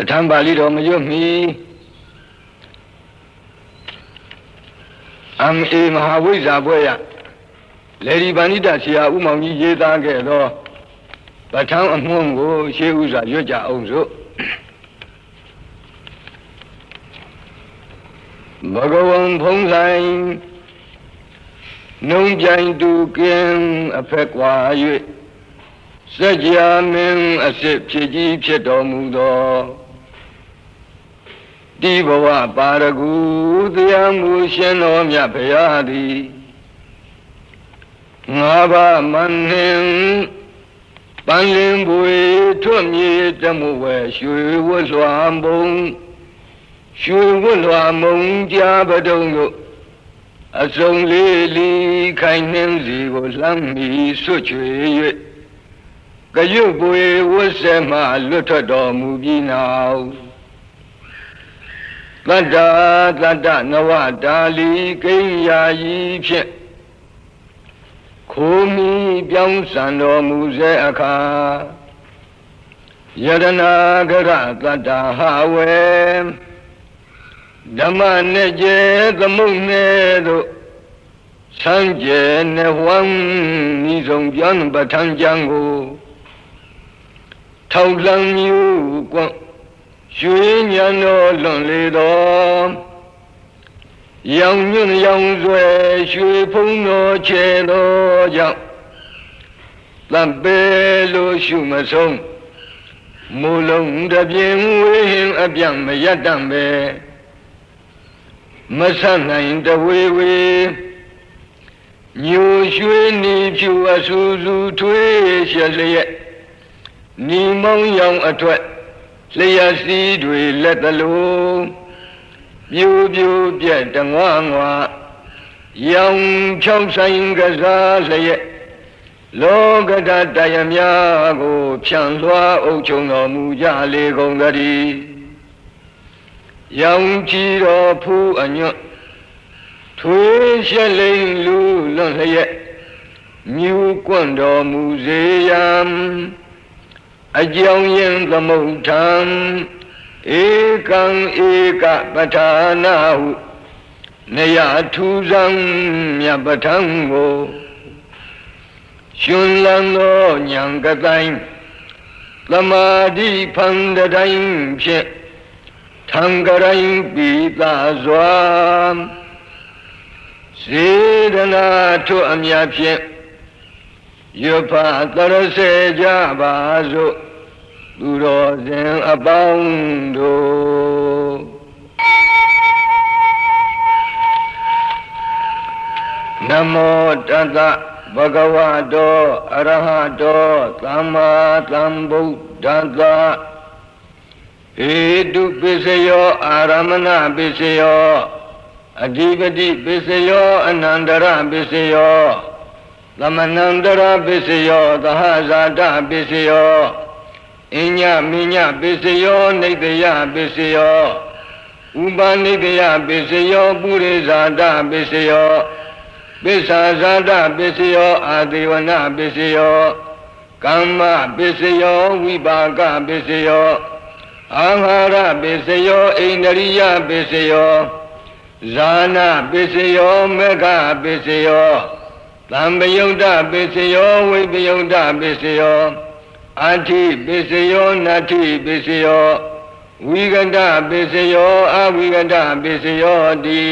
ဋ္ဌာန်းပါဠိတော်မရွတ်မီအမ်အေမဟာဝိဇ္ဇာဘွဲ့ရလေဒီပဏိတဆရာဥမောင်ကြီးရေးသားခဲ့သောပဋ္ဌာန်းအမွှန်းကိုရှေးဥစွာရွတ်ကြအောင်စို့ဘဂဝံဖုံးဆိုင်နှုံပြိုင်တူကင်းအဖက်ကွာ၍စัจ जा မင်းအစ်စ်ဖြစ်ကြီးဖြစ်တော်မူသော ဒီဘဝပါရဂူတရားမူရှင်တော်မြတ်ဘုရားသည်ငါးပါးမန္နင်ပန်းလင်းပွေထွတ်မြေတမှုဝဲရွှေဝတ်လွှာမုံရွှေဝတ်လွှာမုံကြားပဒုံတို့အစုံလေးလီခိုင်နှင်းစီကိုလှမ်းမီဆွတ်ချွေ၍ကရွတ်ပွေဝတ်ဆက်မှလွတ်ထွက်တော်မူပြီးနောက် တတ္တာတတ္တနဝတာလီကိဉ္ယာယီဖြင့်ခိုးမီပြောင်းစံတော်မူစေအခါယရနာကရတတ္တဟဝေဓမ္မနဲ့ကျဲသမုတ်နဲ့တို့ဆန်းကျဲနဲ့ဝမ်းဤဆုံးပြောင်းပဋ္ဌာန်းကျမ်းကိုထောက်လံမြူကွန့် ရွှေညံတော်လွန်လေတော်ရောင်ညွန့်ရောင်ဆွဲရွှေဖုံးတော်ချေတော်ကြောင့်တံပေလို့ရှုမဆုံးမူလုံးတပြင်းဝေးရင်အပြန့်မရတတ်ပဲမဆနိုင်တဝေဝေညိုရွှေနီဖြူအဆူဆူထွေးရှက်လျက်နီမောင်းရောင်အထွတ် လျှက်စီးတွေလက်တလုံးပြူပြူပြက်တငွားငွားရောင်ချောင်းဆိုင်ကစားလျက်လောကဓာတယမြာကိုဖြန့်လွှားအုပ်ချုပ်တော်မူကြလေကုန်သတည်းရောင်ချီတော်ဖူးအညွတ်ထွေးရှက်လိမ်လူလွန်လျက်မြူကွန့်တော်မူစေရန် အကြောင်းရင်သမုဋ္ဌံဧကံဧကပဋ္ဌာနာဟုနယထူဇံမြတ်ပဋ္ဌံကိုရှင်လန်းသောဉာဏ်ကတိုင်းသမာဓိဖန်တိုင်းဖြင့်ထံကရိုင်းပိသာစွာစေဒနာထွအမြဖြင့်ယဖသရစေကြပါစို့ သူတော်စင်အပေါင်းတို့နမောတတဘဂဝတောအရဟတောသမ္မာသမ္ဗုဒ္ဓတ္တဧတုပစ္စယောအာရမဏပစ္စယောအဓိပတိပစ္စယောအနန္တရပစ္စယောသမဏန္တရပစ္စယောသဟဇာတပစ္စယော အညမိညပစ္စယောနေတယပစ္စယောဥပနိတယပစ္စယောပုရိဇာတပစ္စယောပစ္ဆာဇာတပစ္စယောအာတိဝနပစ္စယောကမ္မပစ္စယောဝိပါကပစ္စယောအာဟာရပစ္စယောဣန္ဒရိယပစ္စယောဇာနာပစ္စယောမေဃပစ္စယောသံပယုတ်တပစ္စယောဝိပယုတ်တပစ္စယော အဋ္ဌိပစ္စယောနတ္ထိပစ္စယောဝိကတပစ္စယောအဝိကတပစ္စယောတိ